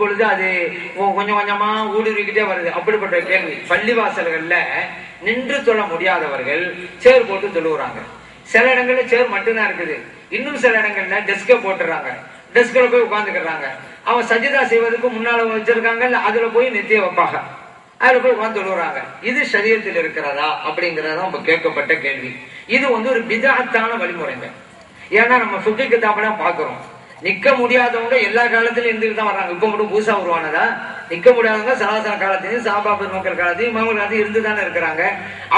இப்பொழுது அது கொஞ்சம் கொஞ்சமா ஊடுருவிக்கிட்டே வருது. அப்படிப்பட்ட கேள்வி. பள்ளிவாசல்கள்ல நின்று சொல்ல முடியாதவர்கள் சேர் போட்டு சொல்லுவாங்க சில இடங்கள்ல சேர் மட்டும்தான் இருக்குது. இன்னும் சில இடங்கள்ல டெஸ்க போட்டுறாங்க. டெஸ்க்ல போய் உட்காந்துக்கிறாங்க அவன் சஜிதா செய்வதற்கு முன்னால வச்சிருக்காங்கல்ல அதுல போய் நித்திய வைப்பாங்க. அதுல போய் உட்காந்து சொல்லுறாங்க இது சரீரத்தில் இருக்கிறதா அப்படிங்கறதா நம்ம கேட்கப்பட்ட கேள்வி. இது வந்து ஒரு பிதாத்தான வழிமுறைங்க. ஏன்னா நம்ம சுற்றி கித்தாப்பெல்லாம் பாக்குறோம் நிக்க முடியாதவங்க எல்லா காலத்திலும் இருந்துட்டு தான் வர்றாங்க. இப்ப மட்டும் புதுசா உருவானதா? நிக்க முடியாதவங்க சராசர காலத்திலையும் சாபா பெருமக்கள் காலத்தையும் இமாமுல் காலத்தையும் இருந்து தானே இருக்கிறாங்க.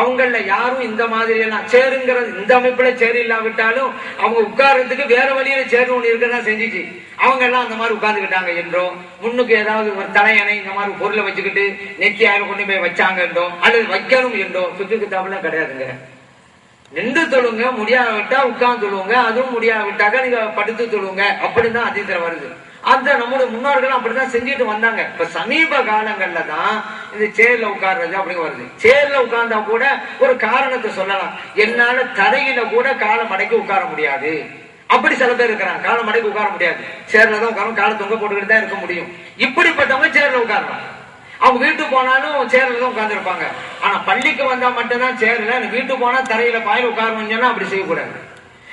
அவங்கள யாரும் இந்த மாதிரி எல்லாம் சேருங்கிறது இந்த அமைப்புல சேரு இல்லாவிட்டாலும் அவங்க உட்கார்றதுக்கு வேற வழியில சேரு ஒண்ணு இருக்கதான் செஞ்சிச்சு. அவங்க எல்லாம் அந்த மாதிரி உட்கார்ந்துக்கிட்டாங்க என்றோ முன்னுக்கு ஏதாவது ஒரு தலையணை இந்த மாதிரி பொருளை வச்சுக்கிட்டு நெத்தி ஆயிரம் கொண்டு போய் வச்சாங்க என்றோ அல்லது வைக்கணும் என்றோ சுற்று கித்தாபெல்லாம் கிடையாதுங்க. நின்று தொழுங்க முடியாவிட்டா உட்கார்ந்து தொழுவுங்க அதுவும் முடியாவிட்டாக்க நீங்க படுத்து தொழுவுங்க அப்படிதான் அதிசர வருது. அந்த நம்முடைய முன்னோர்கள் அப்படிதான் செஞ்சுட்டு வந்தாங்க. இப்ப சமீப காலங்கள்ல தான் இந்த சேர்ல உட்கார்றது அப்படிங்க வருது. சேர்ல உட்கார்ந்தா கூட ஒரு காரணத்தை சொல்லலாம். என்னால தரையில கூட காலை மடக்கி உட்கார முடியாது. அப்படி சில பேர் இருக்கிறாங்க. காலை மடக்கி உட்கார முடியாது. சேர்ல தான் உட்காரும் காலை தொங்க போட்டுக்கிட்டு தான் இருக்க முடியும். இப்படிப்பட்டவங்க சேர்ல உட்காரலாம். அவங்க வீட்டுக்கு போனாலும் சேர்ல தான் உட்கார்ந்து இருப்பாங்க ஆனா பள்ளிக்கு வந்தா மட்டும்தான் சேரல வீட்டு வீட்டுக்கு போனா தரையில பாயில் உட்காரணும்னு சொன்னா அப்படி செய்யக்கூடாது.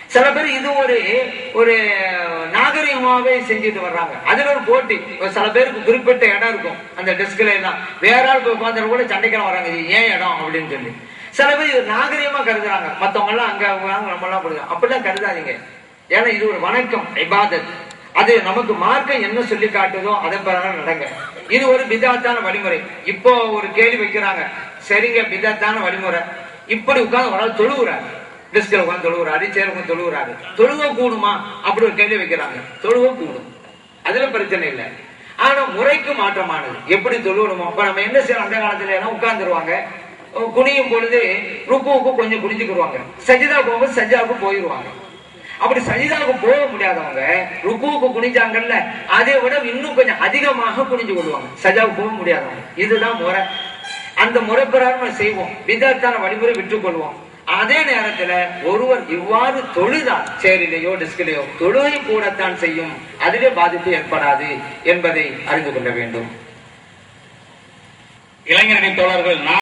சில பேர் இது ஒரு ஒரு நாகரிகமாவே செஞ்சுட்டு வர்றாங்க. அதுல ஒரு போட்டி. ஒரு சில பேருக்கு குறிப்பிட்ட இடம் இருக்கும். அந்த டெஸ்க்ல எல்லாம். வேற ஆள் போய் உட்கார்ந்து கூட சண்டைக்கெல்லாம் வராங்க. இது ஏன் இடம் அப்படின்னு சொல்லி. சில பேர் இது நாகரிகமா கருதுறாங்க. மத்தவங்க எல்லாம் அங்க வாங்க நம்ம எல்லாம் போடுங்க அப்படிலாம் கருதாதீங்க. ஏன்னா இது ஒரு வணக்கம் இபாதத். அது நமக்கு மார்க்கம் என்ன சொல்லி காட்டுதோ அதன் பிறகு நடங்க. இது ஒரு பிதாத்தான வழிமுறை. இப்போ ஒரு கேள்வி வைக்கிறாங்க. சரிங்க பிதாத்தான வழிமுறை. இப்படி உட்கார்ந்து ஒரு ஆள் தொழுவுறாரு. டிஸ்கில் உட்காந்து தொழுவுறாரு சேர் உட்காந்து தொழுவுறாரு. தொழுவ கூடுமா? அப்படி ஒரு கேள்வி வைக்கிறாங்க. தொழுவ கூடும். அதுல பிரச்சனை இல்லை. ஆனா முறைக்கு மாற்றமானது. எப்படி தொழுவணுமோ? அப்ப நம்ம என்ன செய்யணும்? அந்த காலத்துல உட்கார்ந்துருவாங்க. குனியும் பொழுது ருக்குவுக்கு கொஞ்சம் குனிஞ்சுக்கிடுவாங்க சஜிதா போகும்போது சஜாவுக்கு போயிடுவாங்க அப்படி சஜிதாவுக்கு போக முடியாதவங்க ருக்குவுக்கு குனிஞ்சாங்கல்ல அதை விட இன்னும் கொஞ்சம் அதிகமாக குனிஞ்சு கொள்வாங்க. சஜாவுக்கு போக முடியாதவங்க. இதுதான் முறை. அந்த முறை பிரகாரம் செய்வோம். விதத்தான வழிமுறை விட்டுக்கொள்வோம் அதே நேரத்துல ஒருவர் இவ்வாறு தொழுதால் சேரிலேயோ டிஸ்கிலேயோ தொழுகை கூடத்தான் செய்யும். அதிலே பாதிப்பு ஏற்படாது என்பதை அறிந்து கொள்ள வேண்டும். இளைஞரணி தோழர்கள்